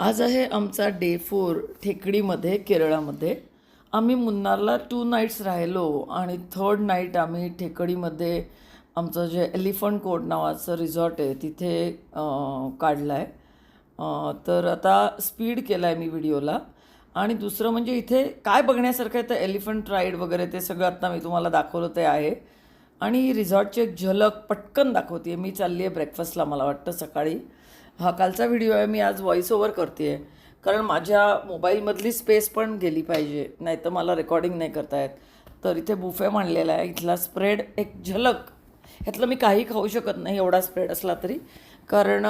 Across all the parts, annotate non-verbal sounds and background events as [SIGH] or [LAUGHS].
आज आहे आमचा डे फोर ठेकडीमध्ये केरळामध्ये. आम्ही मुन्नारला टू नाईट्स राहिलो आणि थर्ड नाईट आम्ही ठेकडीमध्ये आमचं जे एलिफंट कोट नावाचं रिझॉर्ट आहे तिथे काढलं आहे तर आता स्पीड केला आहे मी व्हिडिओला आणि दुसरं म्हणजे इथे काय बघण्यासारखं आहे तर एलिफंट राईड वगैरे ते सगळं आता मी तुम्हाला दाखवलं ते आहे. आणि रिझॉर्टची एक झलक पटकन दाखवते मी चालली आहे ब्रेकफास्टला मला वाटतं सकाळी. हा कालचा व्हिडिओ आहे मी आज व्हॉइस ओव्हर करते आहे कारण माझ्या मोबाईलमधली स्पेस पण गेली पाहिजे नाही तर मला रेकॉर्डिंग नाही करता येत. तर इथे बुफे मांडलेला आहे इथला स्प्रेड एक झलक. ह्यातलं मी काही खाऊ शकत नाही एवढा स्प्रेड असला तरी. कारण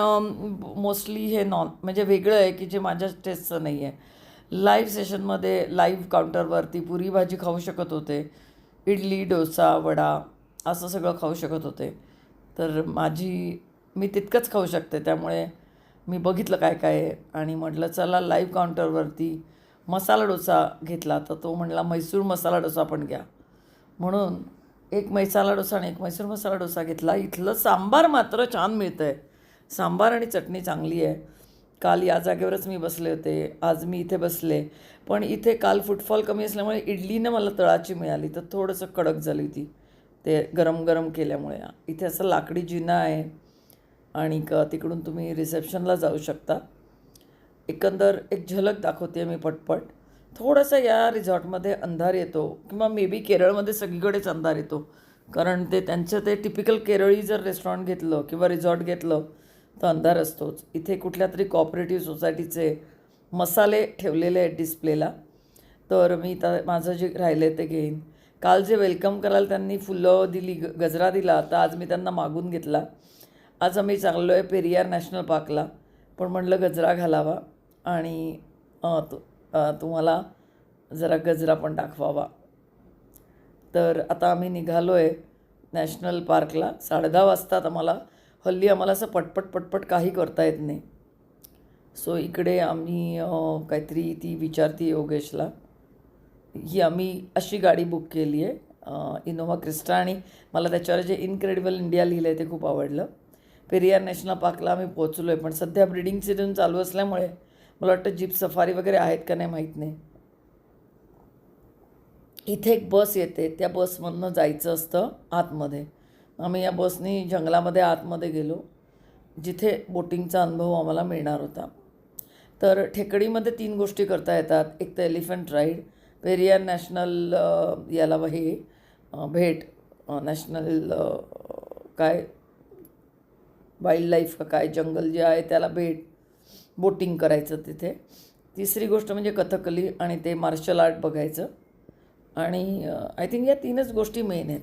मोस्टली हे नॉन म्हणजे वेगळं आहे की जे माझ्या टेस्टचं नाही आहे लाईव्ह सेशनमध्ये लाईव्ह काउंटरवरती पुरी भाजी खाऊ शकत होते. इडली डोसा वडा असं सगळं खाऊ शकत होते. तर माझी मी तितकंच खाऊ शकते त्यामुळे मी बघितलं काय काय आहे. आणि म्हटलं चला लाईव्ह काउंटरवरती मसाला डोसा घेतला. तर तो म्हणला म्हैसूर मसाला डोसा पण घ्या. म्हणून एक मैसाला डोसा आणि एक म्हैसूर मसाला डोसा घेतला. इथलं सांबार मात्र छान मिळतं आहे सांबार आणि चटणी चांगली आहे. काल या जागेवरच मी बसले होते. आज मी इथे बसले. पण इथे काल फुटफॉल कमी असल्यामुळे इडलीनं मला तळाची मिळाली. तर थोडंसं कडक झाली ती ते गरम गरम केल्यामुळे. इथे असं लाकडी जिना आहे. आणि क तिकडून तुम्ही रिसेप्शनला जाऊ शकता. एकंदर एक झलक दाखवते मी पटपट. थोडासा या रिझॉर्टमध्ये अंधार येतो किंवा मे बी केरळमध्ये सगळीकडेच अंधार येतो. कारण ते त्यांचं ते टिपिकल केरळी जर रेस्टॉरंट घेतलं किंवा रिझॉर्ट घेतलं तर अंधार असतोच. इथे कुठल्या तरी कॉपरेटिव्ह सोसायटीचे मसाले ठेवलेले आहेत डिस्प्लेला तर मी तर माझं जे राहिलं ते घेईन. काल जे वेलकम करायला त्यांनी फुलं दिली ग गजरा दिला तर आज मी त्यांना मागून घेतला. आज आम्ही चाललो आहे पेरियार नॅशनल पार्कला. पण म्हटलं गजरा घालावा आणि तु तुम्हाला जरा गजरा पण दाखवावा. तर आता आम्ही निघालो आहे नॅशनल पार्कला. साडेदहा वाजतात आम्हाला. हल्ली आम्हाला असं पटपट पटपट काही करता येत नाही. सो इकडे आम्ही काहीतरी ती विचारती योगेशला. ही आम्ही अशी गाडी बुक केली आहे इनोव्हा क्रिस्टा आणि मला त्याच्यावर जे इनक्रेडिबल इंडिया लिहिलं आहे ते खूप आवडलं. पेरियार नॅशनल पार्कला आम्ही पोचलो आहे पण सध्या ब्रिडिंग सीझन चालू असल्यामुळे मला वाटतं जीप सफारी वगैरे आहेत का नाही माहीत नाही. इथे एक बस येते. त्या बसमधनं जायचं असतं आतमध्ये. आम्ही या बसनी जंगलामध्ये आतमध्ये गेलो. जिथे बोटिंगचा अनुभव आम्हाला मिळणार होता. तर ठेकडीमध्ये तीन गोष्टी करता येतात. एक तर एलिफंट राईड पेरियार नॅशनल याला हे भेट नॅशनल काय? वाईल्ड लाईफ का काय जंगल जे आहे त्याला भेट बोटिंग करायचं तिथे. तिसरी गोष्ट म्हणजे कथकली आणि ते मार्शल आर्ट बघायचं. आणि आय थिंक या तीनच गोष्टी मेन आहेत.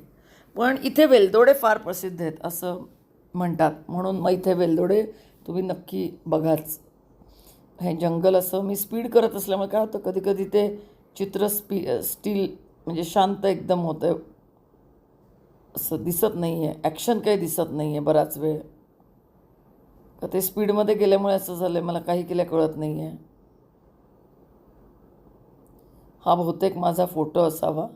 पण इथे वेलदोडे फार प्रसिद्ध आहेत असं म्हणतात. म्हणून मग इथे वेलदोडे तुम्ही नक्की बघाच. हे जंगल असं मी स्पीड करत असल्यामुळे काय होतं कधी कधी ते चित्र स्पी स्टील म्हणजे शांत एकदम होतं असं दिसत नाही आहे ॲक्शन काही दिसत नाही आहे बराच वेळ. का ते स्पीडमध्ये गेल्यामुळे असं झालं आहे मला काही केल्या कळत नाही आहे हा बहुतेक माझा फोटो असावा.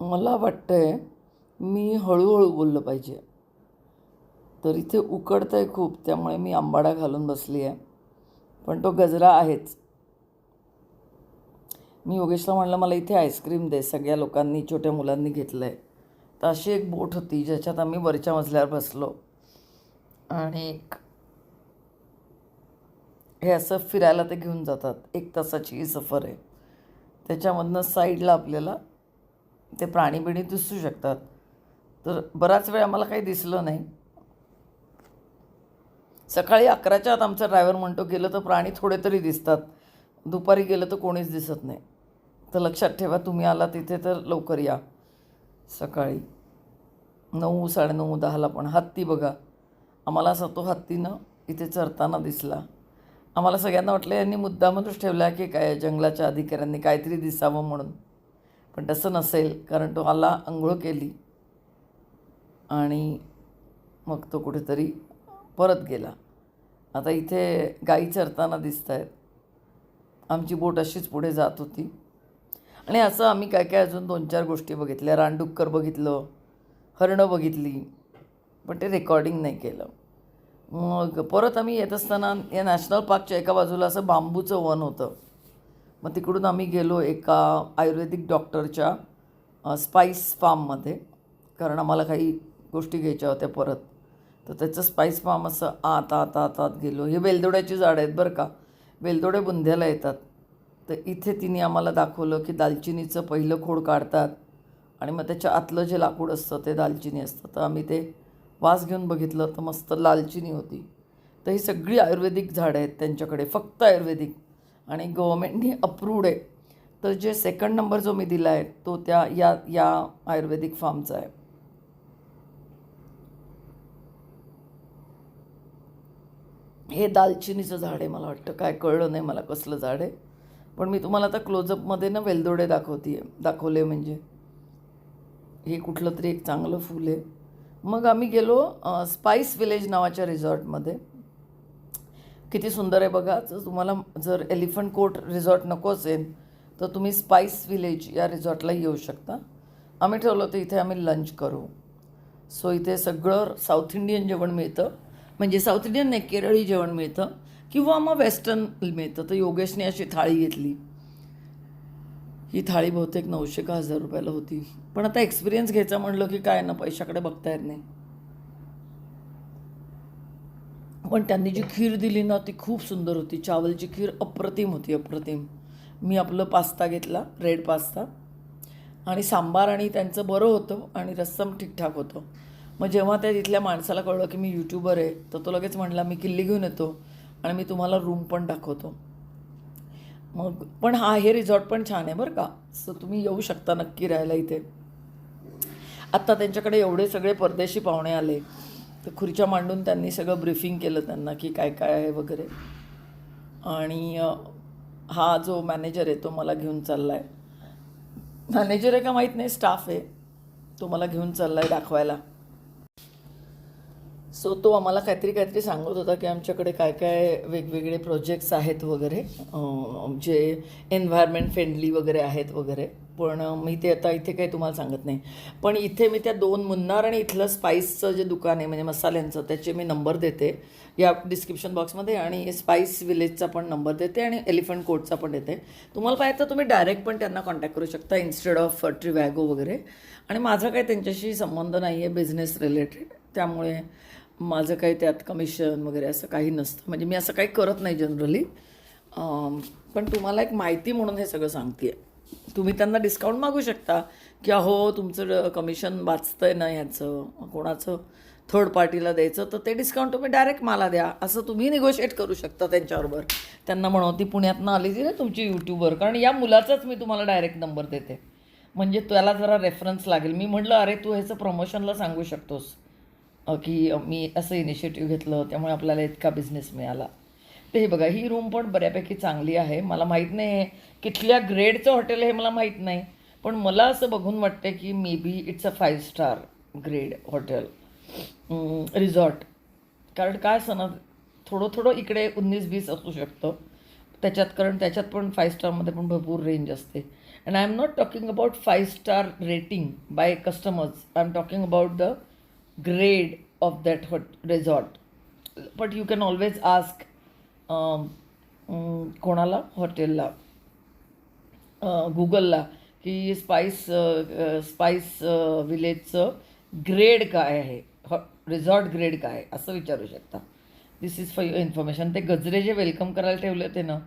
मला वाटतंय मी हळूहळू बोललं पाहिजे. तर इथे उकडतं आहे खूप त्यामुळे मी आंबाडा घालून बसली आहे पण तो गजरा आहेच. मी योगेशला म्हणलं मला इथे आईस्क्रीम दे सगळ्या लोकांनी छोट्या मुलांनी घेतलं आहे तर अशी एक बोट होती ज्याच्यात आम्ही वरच्या मजल्यावर बसलो. आणि हे असं फिरायला ते घेऊन जातात. एक तासाची ही सफर आहे. त्याच्यामधनं साईडला आपल्याला ते प्राणीबिणी दिसू शकतात. तर बराच वेळ आम्हाला काही दिसलं नाही. सकाळी अकराच्या आत आमचा ड्रायव्हर म्हणतो गेलं तर प्राणी थोडे तरी दिसतात. दुपारी गेलं तर कोणीच दिसत नाही. तर लक्षात ठेवा तुम्ही आला तिथे तर लवकर या. सकाळी नऊ साडेनऊ दहाला पण. हत्ती बघा. आम्हाला असा तो हत्तीनं इथे चरताना दिसला. आम्हाला सगळ्यांना वाटलं यांनी मुद्दामधूनच ठेवला की काय जंगलाच्या अधिकाऱ्यांनी काहीतरी दिसावं म्हणून. पण तसं नसेल कारण तो आला आंघोळ केली आणि मग तो कुठेतरी परत गेला. आता इथे गाई चरताना दिसत आहेत आमची बोट अशीच पुढे जात होती. आणि असं आम्ही काय काय अजून दोन चार गोष्टी बघितल्या. रानडुक्कर बघितलं हरणं बघितली पण ते रेकॉर्डिंग नाही केलं. मग परत आम्ही येत असताना या नॅशनल पार्कच्या एका बाजूला असं बांबूचं वन होतं. मग तिकडून आम्ही गेलो एका आयुर्वेदिक डॉक्टरच्या स्पाईस फार्ममध्ये कारण आम्हाला काही गोष्टी घ्यायच्या होत्या परत. तर त्याचं स्पाईस फार्म असं आत आत आत आत गेलो. हे वेलदोड्याची झाडं आहेत बरं का. वेलदोडे बुंध्याला येतात. तर इथे तिने आम्हाला दाखवलं की दालचिनीचं पहिलं खोड काढतात आणि मग त्याच्या आतलं जे लाकूड असतं ते दालचिनी असतं. तर आम्ही ते वास घेऊन बघितलं तर मस्त लालचिनी होती. तर ही सगळी आयुर्वेदिक झाडं आहेत त्यांच्याकडे फक्त आयुर्वेदिक. आणि गव्हर्मेंटनी अप्रूव्ड आहे. तर जे सेकंड नंबर जो मी दिला आहे तो त्या या या आयुर्वेदिक फार्मचा आहे. हे दालचिनीचं झाड आहे मला वाटतं. काय कळलं नाही मला कसलं झाड आहे. पण मी तुम्हाला आता क्लोजअपमध्ये ना वेलदोडे दाखवते आहे दाखवले म्हणजे. हे कुठलं तरी एक चांगलं फूल आहे. मग आम्ही गेलो अ, स्पाईस विलेज नावाच्या रिझॉर्टमध्ये किती सुंदर आहे बघा. जर तुम्हाला जर एलिफंट कोट रिझॉर्ट नको असेल तर तुम्ही स्पाईस विलेज या रिझॉर्टला येऊ शकता. आम्ही ठेवलं होतं इथे आम्ही लंच करू. सो इथे सगळं साऊथ इंडियन जेवण मिळतं. म्हणजे साऊथ इंडियन नाही केरळी जेवण मिळतं. किंवा मग वेस्टर्न मिळतं. तर योगेशने अशी थाळी घेतली. ही थाळी बहुतेक नऊशे का हजार रुपयाला होती. पण आता एक्सपिरियन्स घ्यायचा म्हणलं की काय ना पैशाकडे बघता येत नाही. पण त्यांनी जी खीर दिली ना ती खूप सुंदर होती. चावलची खीर अप्रतिम होती अप्रतिम. मी आपलं पास्ता घेतला रेड पास्ता. आणि सांबार आणि त्यांचं बरं होतं आणि रस्सम ठीकठाक होतं. मग जेव्हा त्या तिथल्या माणसाला कळलं की मी यूट्यूबर आहे तर तो लगेच म्हणला मी किल्ली घेऊन येतो. आणि मी तुम्हाला रूम पण दाखवतो. मग पण हा हे रिझॉर्ट पण छान आहे बरं का. सो तुम्ही येऊ शकता नक्की राहायला इथे. आत्ता त्यांच्याकडे एवढे सगळे परदेशी पाहुणे आले. तर खुर्च्या मांडून त्यांनी सगळं ब्रीफिंग केलं त्यांना की काय काय आहे वगैरे. आणि हा जो मॅनेजर आहे तो मला घेऊन चालला आहे मॅनेजर आहे का माहीत नाही स्टाफ आहे. तो मला घेऊन चालला आहे दाखवायला. सो तो आम्हाला काहीतरी काहीतरी सांगत होता की आमच्याकडे काय काय वेगवेगळे प्रोजेक्ट्स आहेत वगैरे. जे एन्व्हायरमेंट फ्रेंडली वगैरे आहेत वगैरे. पण मी ते आता इथे काही तुम्हाला सांगत नाही. पण इथे मी त्या दोन मुन्नार आणि इथलं स्पाईसचं जे दुकान आहे म्हणजे मसाल्यांचं त्याचे मी नंबर देते. या डिस्क्रिप्शन बॉक्समध्ये आणि स्पाईस विलेजचा पण नंबर देते आणि एलिफंट कोटचा पण देते. तुम्हाला पाहिजे तर तुम्ही डायरेक्ट पण त्यांना कॉन्टॅक्ट करू शकता इन्स्टेड ऑफ ट्रिवॅगो वगैरे. आणि माझा काही त्यांच्याशी संबंध नाही आहे बिझनेस रिलेटेड त्यामुळे माझं काही त्यात कमिशन वगैरे असं काही नसतं. म्हणजे मी असं काही करत नाही जनरली पण तुम्हाला एक माहिती म्हणून हे सगळं सांगते तुम्ही त्यांना डिस्काउंट मागू शकता की अहो तुमचं कमिशन वाचतं आहे ना ह्याचं कोणाचं थर्ड पार्टीला द्यायचं तर ते डिस्काउंट तुम्ही डायरेक्ट मला द्या. असं तुम्ही निगोशिएट करू शकता त्यांच्याबरोबर. त्यांना म्हणून ती पुण्यातनं आली ती ना तुमची यूट्यूबवर कारण या मुलाचाच मी तुम्हाला डायरेक्ट नंबर देते. म्हणजे त्याला जरा रेफरन्स लागेल. मी म्हटलं अरे तू ह्याचं प्रमोशनला सांगू शकतोस. की मी असं इनिशिएटिव्ह घेतलं त्यामुळे आपल्याला इतका बिझनेस मिळाला. ते हे बघा ही रूम पण बऱ्यापैकी चांगली आहे. मला माहीत नाही हे कुठल्या ग्रेडचं हॉटेल हे मला माहीत नाही. पण मला असं बघून वाटते की maybe it's a five star grade hotel resort कारण काय असं थोडं थोडं इकडे उन्नीस बीस असू शकतं. त्याच्यात कारण त्याच्यात पण फाईव्ह स्टारमध्ये पण भरपूर रेंज असते. And I'm not talking about five star rating by customers I'm talking about the grade of that hot- resort. But you can always ask um, um, कोणाला? हॉटेलला गुगलला की स्पाईस स्पाईस विलेजचं ग्रेड काय आहे? हॉ रिसॉर्ट ग्रेड काय आहे? असं विचारू शकता. This is for your information ते गजरे जे वेलकम करायला ठेवले होते ना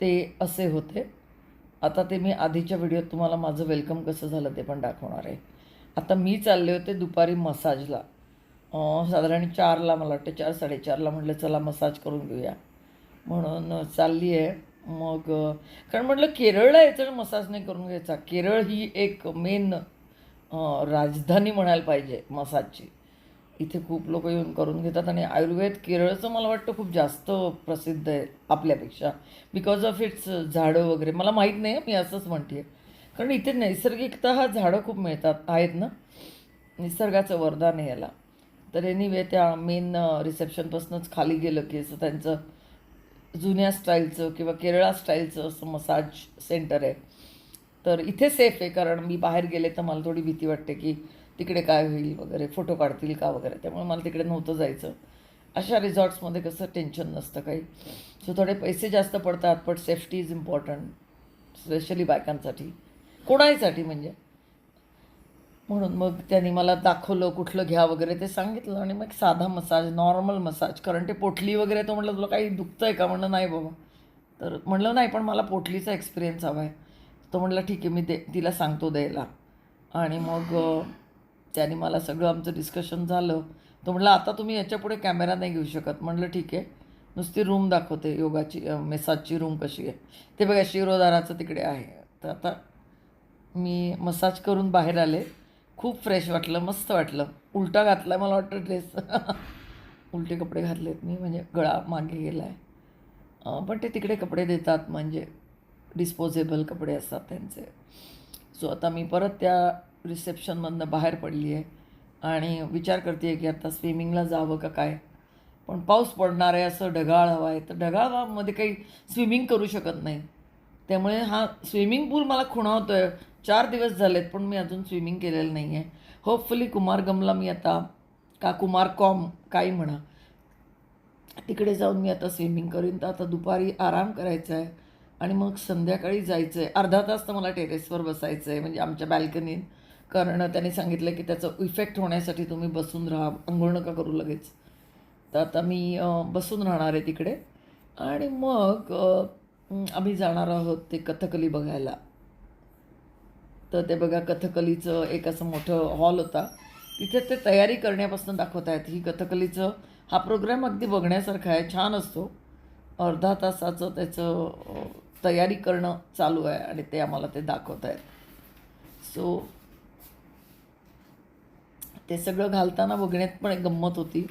ते असे होते. आता ते मी आधीच्या व्हिडिओत तुम्हाला माझं वेलकम कसं झालं ते पण दाखवणार आहे. आता मी चालले होते दुपारी मसाजला. साधारण चारला मला वाटतं चार साडेचारला म्हटलं चला मसाज करून घेऊया. म्हणून चालली आहे. मग कारण म्हटलं केरळला यायचं मसाज नाही करून घ्यायचा. केरळ ही एक मेन राजधानी म्हणायला पाहिजे मसाजची. इथे खूप लोक येऊन करून घेतात आणि आयुर्वेद केरळचं मला वाटतं खूप जास्त प्रसिद्ध आहे आपल्यापेक्षा. बिकॉज ऑफ इट्स झाडं वगैरे. मला माहीत नाही मी असंच म्हणते कारण इथे नैसर्गिकतः झाडं खूप मिळतात आहेत ना? निसर्गाचं वरदान आहे याला. तर एनिवे त्या मेन रिसेप्शनपासूनच खाली गेलं की असं त्यांचं जुन्या स्टाईलचं किंवा केरळा स्टाईलचं असं मसाज सेंटर आहे. तर इथे सेफ आहे कारण मी बाहेर गेले तर मला थोडी भीती वाटते की तिकडे काय होईल वगैरे फोटो काढतील का वगैरे. त्यामुळे मला तिकडे नव्हतं जायचं. अशा रिझॉर्ट्समध्ये कसं टेन्शन नसतं काही. सो थोडे पैसे जास्त पडतात पण सेफ्टी इज इम्पॉर्टंट स्पेशली बायकांसाठी. कोणाहीसाठी म्हणजे. म्हणून मग त्यांनी मला दाखवलं कुठलं घ्या वगैरे ते सांगितलं आणि मग साधा मसाज नॉर्मल मसाज. कारण ते पोटली वगैरे तो म्हटलं तुला काही दुखतं आहे का? म्हणलं नाही बाबा. तर म्हणलं नाही पण मला पोटलीचा एक्सपिरियन्स हवा आहे तो म्हटला ठीक आहे मी दे तिला सांगतो द्यायला. आणि मग त्याने मला सगळं आमचं डिस्कशन झालं. तो म्हटलं आता तुम्ही याच्यापुढे कॅमेरा नाही घेऊ शकत. म्हटलं ठीक आहे नुसती रूम दाखवते योगाची मेसाजची रूम कशी आहे. ते बघा शिरोदाराचं तिकडे आहे. तर आता मी मसाज करून बाहेर आले. खूप फ्रेश वाटलं मस्त वाटलं. उलटा घातला मला वाटतं ड्रेस [LAUGHS] उलटे कपडे घातलेत मी म्हणजे गळा मागे गेला आहे पण ते तिकडे कपडे देतात म्हणजे डिस्पोजेबल कपडे असतात त्यांचे. सो आता मी परत त्या रिसेप्शनमधनं बाहेर पडली आहे आणि विचार करते आहे की आता स्विमिंगला जावं का काय? पण पाऊस पडणार आहे असं ढगाळ हवा आहे. तर ढगाळामध्ये काही स्विमिंग करू शकत नाही. त्यामुळे हा स्विमिंग पूल मला खुणावतो आहे चार दिवस झालेत पण मी अजून स्विमिंग केलेलं नाही आहे होपफुली कुमार गमला मी आता का कुमार कॉम काही म्हणा. तिकडे जाऊन मी आता स्विमिंग करीन. तर आता दुपारी आराम करायचा आहे आणि मग संध्याकाळी जायचं आहे अर्धा तास तर मला टेरेसवर बसायचं आहे म्हणजे आमच्या बॅल्कनीत कारण त्यांनी सांगितलं की त्याचं इफेक्ट होण्यासाठी तुम्ही बसून राहा आंघोळ नका करू लगेच. तर आता मी बसून राहणार आहे तिकडे. आणि मग आम्ही जाणार आहोत ते कथकली बघायला. तर ते बघा कथकलीचं एक असं मोठं हॉल होता. तिथे ते तयारी करण्यापासून दाखवत आहेत ही कथकलीचं हा प्रोग्राम अगदी बघण्यासारखा आहे. छान असतो. अर्धा तासाचं त्याचं तयारी करणं चालू आहे आणि ते आम्हाला ते दाखवत आहेत सो ते सगळं घालताना बघण्यात पण एक गंमत होती.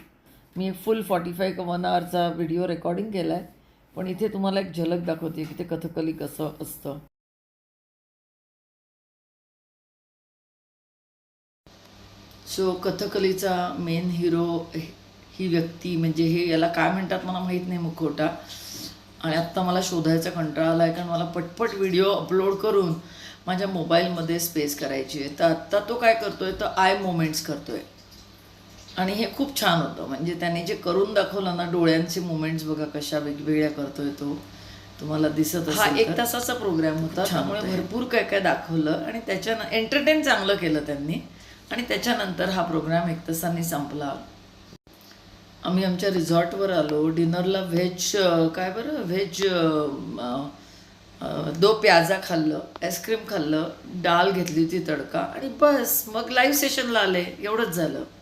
मी एक फुल फॉर्टी फाय वन आवरचा व्हिडिओ रेकॉर्डिंग केला आहे पण इथे तुम्हाला एक झलक दाखवते की ते कथकली कसं असतं. सो कथकलीचा मेन हिरो ही व्यक्ती म्हणजे हे याला काय म्हणतात मला माहीत नाही मुखवटा. आणि आत्ता मला शोधायचा कंटाळा आला आहे कारण मला पटपट व्हिडिओ अपलोड करून माझ्या मोबाईलमध्ये स्पेस करायची आहे. तर आत्ता तो काय करतोय? तर आय मोमेंट्स करतोय. आणि हे खूप छान होतं. म्हणजे त्याने जे करून दाखवलं ना डोळ्यांचे मुमेंट्स बघा कशा वेगवेगळ्या करतोय तो. तुम्हाला दिसत हा एक तासाचा प्रोग्राम होता. त्यामुळे भरपूर काय काय दाखवलं आणि त्याच्या एंटरटेन चांगलं केलं त्यांनी. आणि त्याच्यानंतर हा प्रोग्राम एक तासांनी संपला. आम्ही आमच्या रिझॉर्टवर आलो. डिनरला व्हेज काय बरं? व्हेज दो प्याजा खाल्लं आईस्क्रीम खाल्लं डाळ घेतली होती तडका आणि बस मग लाईव्ह सेशनला आले. एवढंच झालं.